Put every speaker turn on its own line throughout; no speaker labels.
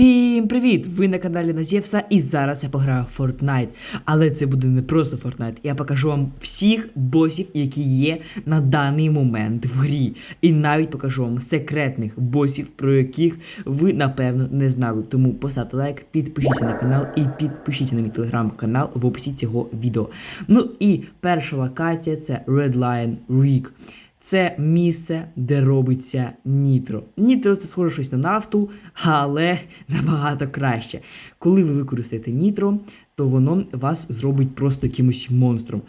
Всім привіт! Ви на каналі Назєвса і зараз я пограю в Fortnite. Але це буде не просто Fortnite. Я покажу вам всіх босів, які є на даний момент в грі. І навіть покажу вам секретних босів, про яких ви напевно не знали. Тому поставте лайк, підпишіться на канал і підпишіться на мій телеграм-канал в описі цього відео. Ну і перша локація це Red Lion Rig. Це місце, де робиться нітро. Нітро це схоже щось на нафту, але набагато краще. Коли ви використаєте нітро, то воно вас зробить просто якимось монстром.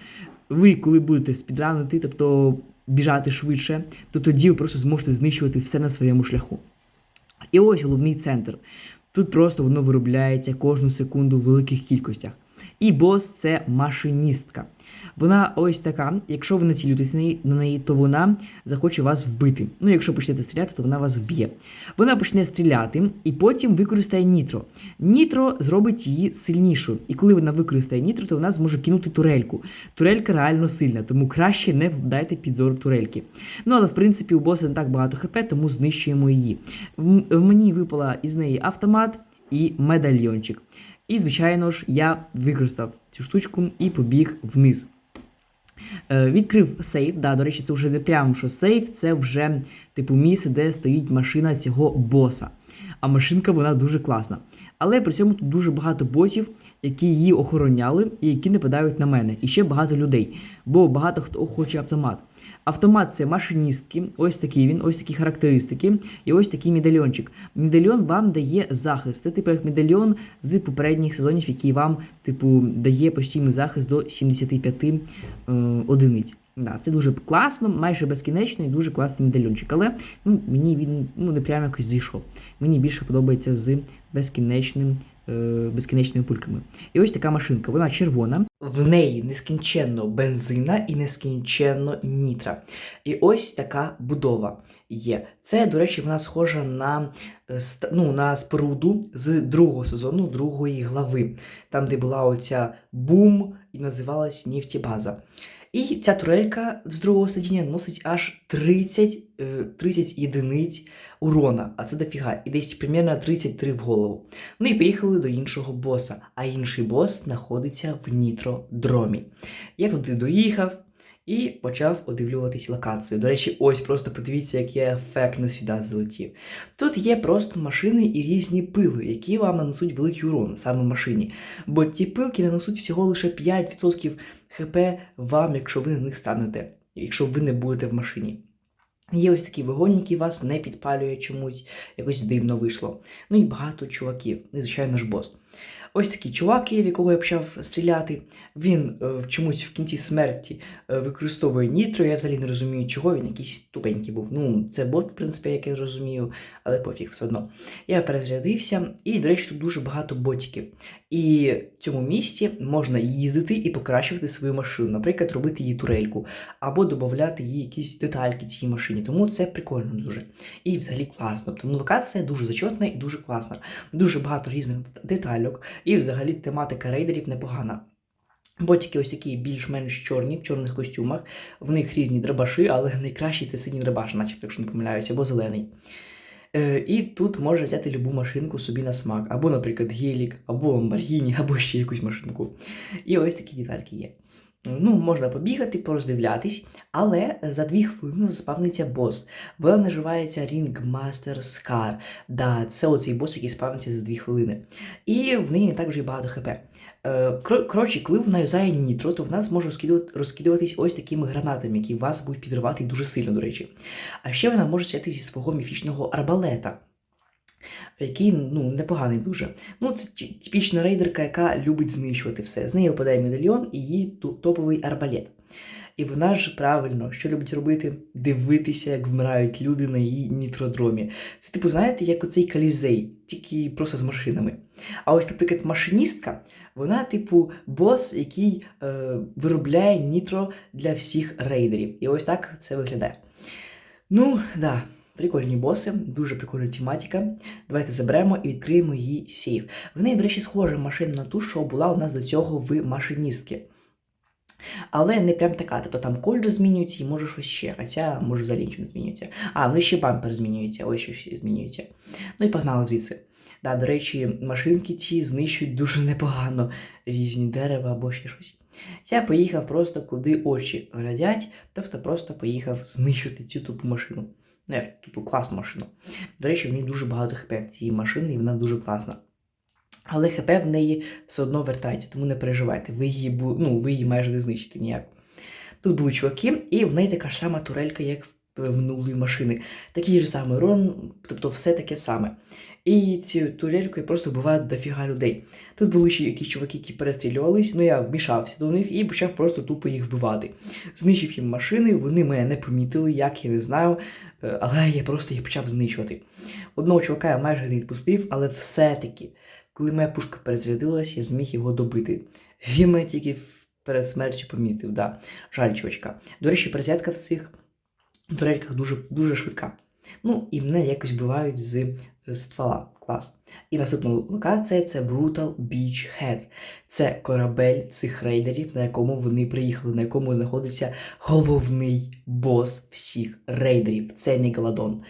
Ви, коли будете спідранити, тобто біжати швидше, то тоді ви просто зможете знищувати все на своєму шляху. І ось головний центр. Тут просто воно виробляється кожну секунду в великих кількостях. І бос це машиністка. Вона ось така. Якщо ви націлюєтесь на неї, то вона захоче вас вбити. Ну, якщо почнете стріляти, то вона вас вб'є. Вона почне стріляти і потім використає нітро. Нітро зробить її сильнішою. І коли вона використає нітро, то вона зможе кинути турельку. Турелька реально сильна, тому краще не дайте підзор турельки. Ну але в принципі у боса не так багато хп, тому знищуємо її. В, мені випала із неї автомат і медальйончик. І, звичайно ж, я використав цю штучку і побіг вниз. Е, відкрив сейф. Да, до речі, це вже не прямо що сейф, це вже типу місце, де стоїть машина цього боса. А машинка вона дуже класна. Але при цьому тут дуже багато босів, які її охороняли і які нападають на мене. І ще багато людей. Бо багато хто хоче автомат. Автомат це машиністки, ось такий він, ось такі характеристики, і ось такий медальйончик. Медальйон вам дає захист. Це типу як медальйон з попередніх сезонів, який вам, типу, дає постійний захист до 75 е, одиниць. Да, це дуже класно, майже безкінечно і дуже класний медальйончик. Але ну, мені він ну, не прямо якось зійшов. Мені більше подобається з безкінечним, е, безкінечними пульками. І ось така машинка, вона червона. В неї нескінченно бензина і нескінченно нітра. І ось така будова є. Це, до речі, вона схожа на, е, ну, на споруду з другого сезону, другої глави, там, де була оця бум і називалась Нефтібаза. І ця турелька з другого сидіння носить аж 30, е, 30 єдиниць урона, а це дофіга, і десь примерно 33 в голову. Ну і поїхали до іншого боса, а інший бос знаходиться в нітродромі. Я туди доїхав і почав одивлюватись локацію. До речі, ось просто подивіться, як я ефектно сюди залетів. Тут є просто машини і різні пили, які вам нанесуть великий урон саме машині. Бо ті пилки нанесуть всього лише 5% ХП вам, якщо ви на них станете, якщо ви не будете в машині. Є ось такі вагонники, вас не підпалює чомусь, якось дивно вийшло. Ну і багато чуваків, і, звичайно ж бос. Ось такий чувак в якого я почав стріляти. Він е, в чомусь в кінці смерті е, використовує нітро. Я взагалі не розумію, чого він якийсь тупенький був. Ну, це бот, в принципі, як я розумію, але пофіг все одно. Я перезарядився, і, до речі, тут дуже багато ботиків. І в цьому місці можна їздити і покращувати свою машину, наприклад, робити її турельку, або додати їй якісь детальки цій машині. Тому це прикольно дуже. І взагалі класно. Тому локація дуже зачетна і дуже класна. Дуже багато різних детальок, і взагалі тематика рейдерів непогана. Ботики ось такі більш-менш чорні, в чорних костюмах. В них різні драбаші, але найкращий це синій драбаш, начебто, якщо не помиляюся, або зелений. Е, і тут можна взяти любу машинку собі на смак, або, наприклад, гелік, або ламборгіні, або ще якусь машинку. І ось такі детальки є. Ну, можна побігати, пороздивлятись, але за дві хвилини заспавниться бос. Вона називається Ringmaster Scar. Да, це оцей бос, який спавниться за дві хвилини. І в неї не так вже й багато хп. Е, коротше, коли вона юзає нітро, то вона зможе розкидувати, розкидуватись ось такими гранатами, які вас будуть підривати дуже сильно, до речі. А ще вона може стріляти зі свого міфічного арбалета. Який ну, непоганий дуже. Ну, це типічна рейдерка, яка любить знищувати все. З неї випадає медальйон і її топовий арбалет. І вона ж правильно, що любить робити? Дивитися, як вмирають люди на її нітродромі. Це, типу, знаєте, як оцей калізей, тільки просто з машинами. А ось, наприклад, машиністка, вона, типу, бос, який е, виробляє нітро для всіх рейдерів. І ось так це виглядає. Ну, да. Прикольні боси, дуже прикольна тематика. Давайте заберемо і відкриємо її сейф. В неї, до речі, схожа машина на ту, що була у нас до цього в машиністки. Але не прям така, тобто там кольори змінюються і може щось ще. Хоча може взагалі нічого не змінюється. А, ну і ще бампер змінюється, ось що ще змінюється. Ну і погнали звідси. Да, до речі, машинки ці знищують дуже непогано різні дерева або ще щось. Я поїхав просто куди очі глядять, тобто просто поїхав знищити цю тупу машину. Не, тупу класну машину. До речі, в неї дуже багато хп в цієї машини, і вона дуже класна. Але хп в неї все одно вертається, тому не переживайте, ви її, ну, ви її майже не знищите ніяк. Тут були чуваки, і в неї така ж сама турелька, як в минулої машини. Такий же самий урон, тобто все таке саме. І цією турелькою просто вбивають дофіга людей. Тут були ще якісь чуваки, які перестрілювались, ну я вмішався до них і почав просто тупо їх вбивати. Знищив їм машини, вони мене не помітили, як я не знаю, е, але я просто їх почав знищувати. Одного чувака я майже не відпустив, але все-таки, коли моя пушка перезарядилась, я зміг його добити. Він мене тільки перед смертю помітив, да. Жаль, чувачка. До речі, перезарядка в цих турельках дуже, дуже швидка. Ну, і мене якось бивають з е, ствола. Клас. І наступна локація це Brutal Beach Head. Це корабель цих рейдерів, на якому вони приїхали, на якому знаходиться головний бос всіх рейдерів. Це Мігладон.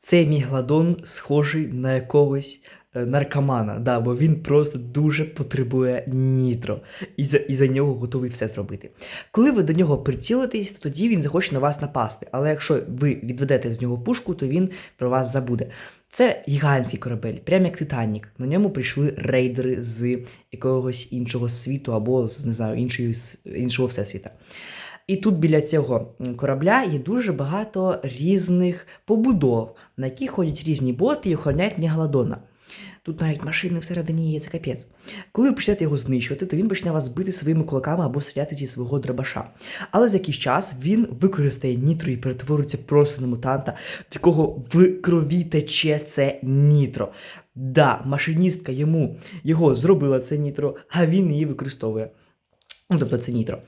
Цей мігладон схожий на якогось наркомана, да, бо він просто дуже потребує нітро. І за, і за нього готовий все зробити. Коли ви до нього прицілитесь, то тоді він захоче на вас напасти. Але якщо ви відведете з нього пушку, то він про вас забуде. Це гігантський корабель, прям як Титанік. На ньому прийшли рейдери з якогось іншого світу або з не знаю, іншої, іншого всесвіта. І тут біля цього корабля є дуже багато різних побудов, на які ходять різні боти і охороняють мегалодона. Тут навіть машини всередині є, це капець. Коли ви почнете його знищувати, то він почне вас бити своїми кулаками або стріляти зі свого дробаша. Але за якийсь час він використає нітро і перетвориться просто на мутанта, в якого в крові тече це нітро. Да, машиністка йому його зробила це нітро, а він її використовує. Ну, тобто це нітро.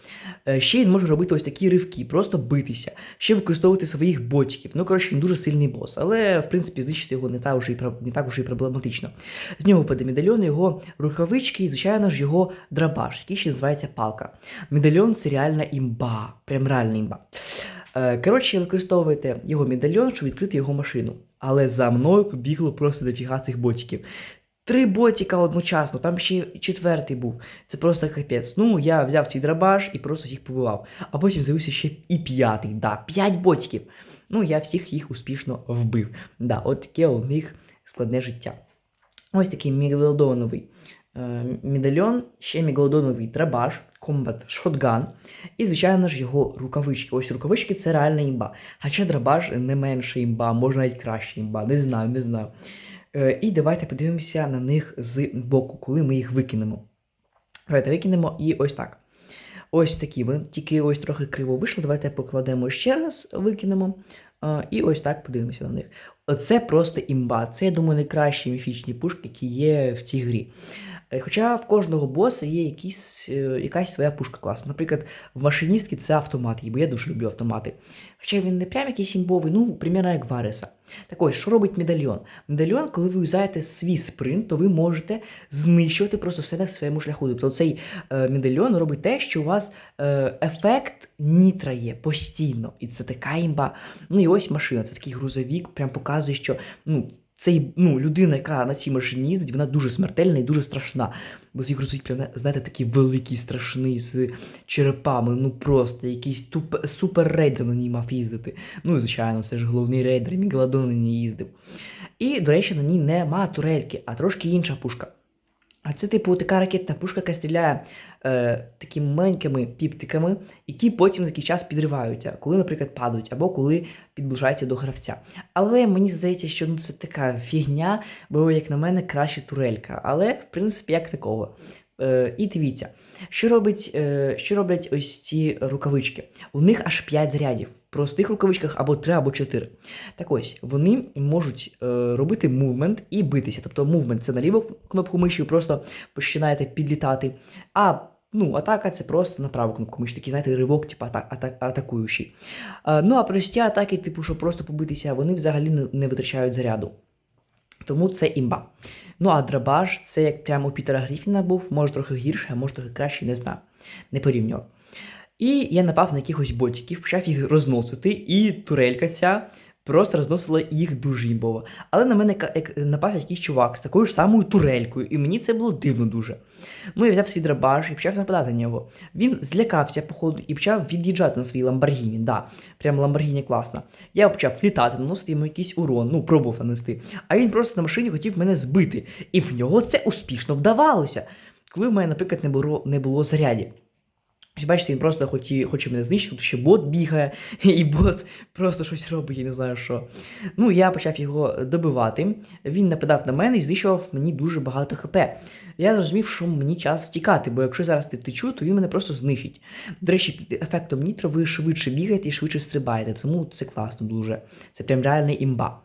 Е, Ще він може робити ось такі ривки, просто битися, ще використовувати своїх ботиків. Ну, коротше, він дуже сильний бос, але в принципі знищити його не так уже і не так уже і проблематично. З нього випаде медальйон, його рукавички і, звичайно ж, його драбаш, який ще називається палка. Медальйон це реальна імба, прям реальна імба. Е, Коротше, використовуєте його медальйон, щоб відкрити його машину. Але за мною побігло просто дофіга цих ботиків. Три ботика одночасно, там ще четвертий був. Це просто капець. Ну, я взяв свій драбаш і просто всіх побивав. А потім з'явився ще і п'ятий. Да, п'ять ботиків. Ну, я всіх їх успішно вбив. Да, от таке у них складне життя. Ось такий мегалодоновий е, медальйон, ще мегалодоновий драбаш, комбат шотган, і, звичайно ж, його рукавички. Ось рукавички це реальна імба. Хоча драбаш не менше імба, може навіть краще імба. Не знаю, не знаю. Е, і давайте подивимося на них з боку, коли ми їх викинемо. Давайте викинемо і ось так. Ось такі, вони тільки ось трохи криво вийшло. Давайте покладемо ще раз, викинемо. Е, і ось так подивимося на них. Це просто імба. Це, я думаю, найкращі міфічні пушки, які є в цій грі. Е, Хоча в кожного боса є якісь, е, якась своя пушка класна. Наприклад, в машиністки це автомат, бо я дуже люблю автомати. Хоча він не прям якийсь імбовий, ну, примерно як Вареса. Так ось, що робить медальйон? Медальйон, коли ви юзаєте свій спринт, то ви можете знищувати просто все на своєму шляху. Тобто цей е, медальйон робить те, що у вас е, ефект нітра є постійно. І це така імба. Ну і ось машина, це такий грузовік, прям показує, що ну, цей, ну, людина, яка на цій машині їздить, вона дуже смертельна і дуже страшна. Бо з їх прям, знаєте, такий великий, страшний, з черепами, ну просто якийсь туп, супер рейдер на ній мав їздити. Ну і звичайно, це ж головний рейдер, Мігладон на ній їздив. І, до речі, на ній нема турельки, а трошки інша пушка. А це, типу, така ракетна пушка, яка стріляє е, такими маленькими піптиками, які потім за якийсь час підриваються, коли, наприклад, падають, або коли підближаються до гравця. Але мені здається, що ну, це така фігня, бо, як на мене, краще турелька. Але, в принципі, як такого. Е, і дивіться, що, робить, е, що роблять ось ці рукавички? У них аж 5 зарядів. В простих рукавичках або 3, або 4. Так ось, вони можуть е, робити мувмент і битися. Тобто мувмент це на ліву кнопку миші, ви просто починаєте підлітати. А ну, атака це просто на праву кнопку миші, такий, знаєте, ривок, типу ата- ата- атакуючий. Ну а прості атаки, типу, щоб просто побитися, вони взагалі не витрачають заряду. Тому це імба. Ну а драбаш це як прямо у Пітера Гріфіна був, може трохи гірше, а може трохи краще, не знаю. Не порівнював. І я напав на якихось ботиків, почав їх розносити, і турелька ця просто розносило їх дуже імбово. Але на мене напав якийсь чувак з такою ж самою турелькою, і мені це було дивно дуже. Ну, я взяв свій драбаш і почав нападати на нього. Він злякався, походу, і почав від'їжджати на своїй Ламборгіні. Да, прям Ламборгіні класна. Я почав літати, наносити йому якийсь урон, ну, пробував нанести. А він просто на машині хотів мене збити. І в нього це успішно вдавалося. Коли в мене, наприклад, не було, не було зарядів. Бачите, він просто хоті, хоче мене знищити, тут ще бот бігає, і бот просто щось робить, я не знаю що. Ну, я почав його добивати. Він нападав на мене і знищував мені дуже багато хп. Я зрозумів, що мені час втікати, бо якщо зараз ти втечу, то він мене просто знищить. До речі, під ефектом нітро ви швидше бігаєте і швидше стрибаєте, тому це класно дуже. Це прям реальний імба.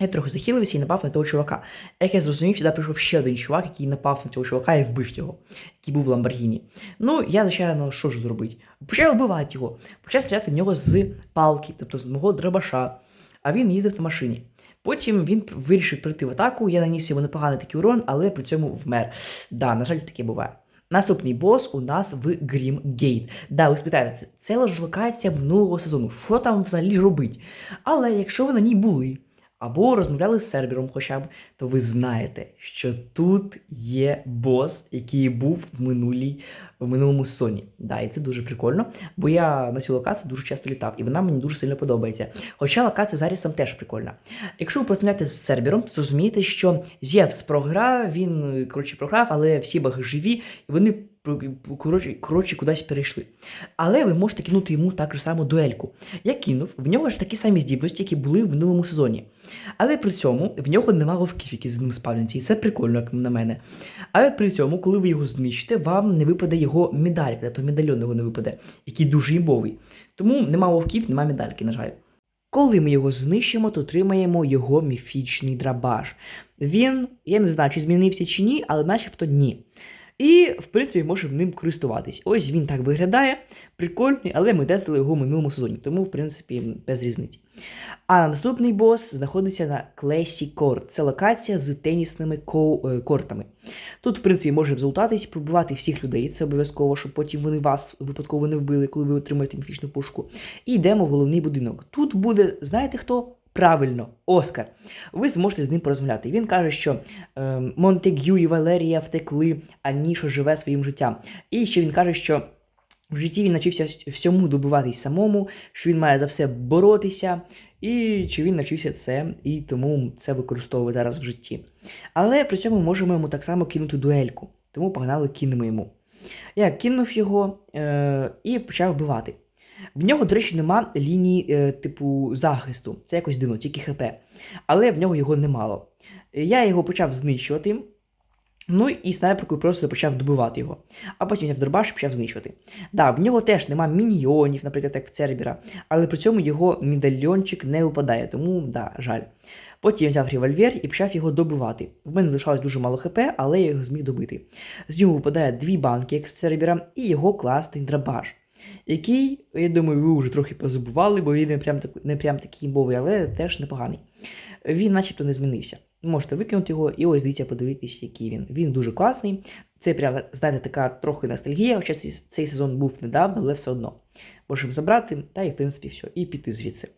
Я трохи захилився і напав на того чувака. Як я зрозумів, сюди прийшов ще один чувак, який напав на цього чувака і вбив його, який був в Ламборгіні. Ну, я, звичайно, що ж зробити? Почав вбивати його, почав стріляти в нього з палки, тобто з мого дробаша. А він їздив на машині. Потім він вирішив прийти в атаку, я наніс йому непоганий такий урон, але при цьому вмер. Да, на жаль, таке буває. Наступний бос у нас в Grim Gate. Да, ви спитаєте, це, лише локація минулого сезону. Що там взагалі робить? Але якщо ви на ній були, або розмовляли з сервером хоча б, то ви знаєте, що тут є бос, який був в минулій, в минулому сезоні. Да, і це дуже прикольно, бо я на цю локацію дуже часто літав, і вона мені дуже сильно подобається. Хоча локація з Арісом теж прикольна. Якщо ви порозмовляєте з сервером, зрозумієте, що Зевс програв, він коротше програв, але всі баги живі, і вони коротше, коротше кудись перейшли. Але ви можете кинути йому так же само дуельку. Я кинув, в нього ж такі самі здібності, які були в минулому сезоні. Але при цьому в нього нема вовків, які з ним спавняться, і це прикольно, як на мене. Але при цьому, коли ви його знищите, вам не випаде його медалька, тобто медальйон його не випаде, який дуже імбовий. Тому нема вовків, нема медальки, на жаль. Коли ми його знищимо, то отримаємо його міфічний драбаш. Він, я не знаю, чи змінився чи ні, але начебто ні. І, в принципі, можемо ним користуватись. Ось він так виглядає, прикольний, але ми тестили його в минулому сезоні, тому, в принципі, без різниці. А наступний бос знаходиться на Classy Court. Це локація з тенісними е, кортами. Тут, в принципі, можемо залутатись, пробивати всіх людей, це обов'язково, щоб потім вони вас випадково не вбили, коли ви отримаєте міфічну пушку. І йдемо в головний будинок. Тут буде, знаєте хто? Правильно, Оскар. Ви зможете з ним порозмовляти. Він каже, що е, Монтегю і Валерія втекли, а Ніша живе своїм життям. І ще він каже, що в житті він навчився всьому добиватись самому, що він має за все боротися, і чи він навчився це, і тому це використовує зараз в житті. Але при цьому можемо йому так само кинути дуельку. Тому погнали, кинемо йому. Я кинув його е, і почав вбивати. В нього, до речі, нема лінії е, типу захисту. Це якось дивно, тільки ХП. Але в нього його немало. Я його почав знищувати. Ну і снайперкою просто почав добивати його. А потім взяв дробаш і почав знищувати. Да, в нього теж нема міньйонів, наприклад, як в Цербера, але при цьому його медальйончик не випадає, тому да, жаль. Потім я взяв револьвер і почав його добивати. В мене залишалось дуже мало хп, але я його зміг добити. З нього випадає дві банки, як з Цербера, і його класний драбаш. Який, я думаю, ви вже трохи позабували, бо він не прям, не прям такий імбовий, але теж непоганий. Він начебто не змінився. Можете викинути його і ось дивіться, подивитись, який він. Він дуже класний. Це прям, знаєте, така трохи ностальгія, хоча цей сезон був недавно, але все одно. Можемо забрати, та і в принципі все, і піти звідси.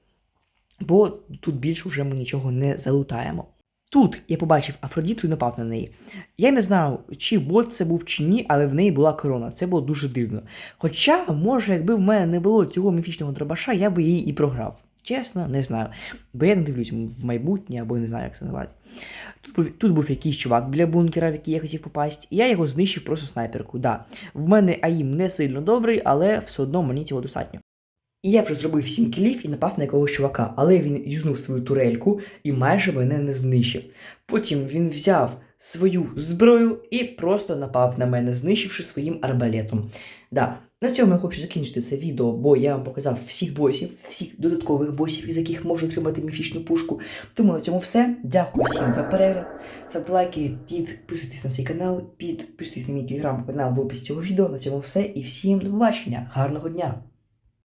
Бо тут більше вже ми нічого не залутаємо. Тут я побачив Афродіту і напав на неї. Я не знав, чи бот це був чи ні, але в неї була корона. Це було дуже дивно. Хоча, може, якби в мене не було цього міфічного дробаша, я би її і програв. Чесно, не знаю. Бо я не дивлюсь в майбутнє або не знаю, як це називати. Тут тут був якийсь чувак біля бункера, в який я хотів попасти, і я його знищив просто снайперку. Да. В мене АІМ не сильно добрий, але все одно мені цього достатньо. І я вже зробив 7 кілів і напав на якогось чувака, але він юзнув свою турельку і майже мене не знищив. Потім він взяв свою зброю і просто напав на мене, знищивши своїм арбалетом. Да, на цьому я хочу закінчити це відео, бо я вам показав всіх босів, всіх додаткових босів, із яких можу отримати міфічну пушку. Тому на цьому все. Дякую всім за перегляд. Ставте лайки, підписуйтесь на цей канал, підписуйтесь на мій телеграм-канал в описі цього відео. На цьому все і всім до побачення. Гарного дня!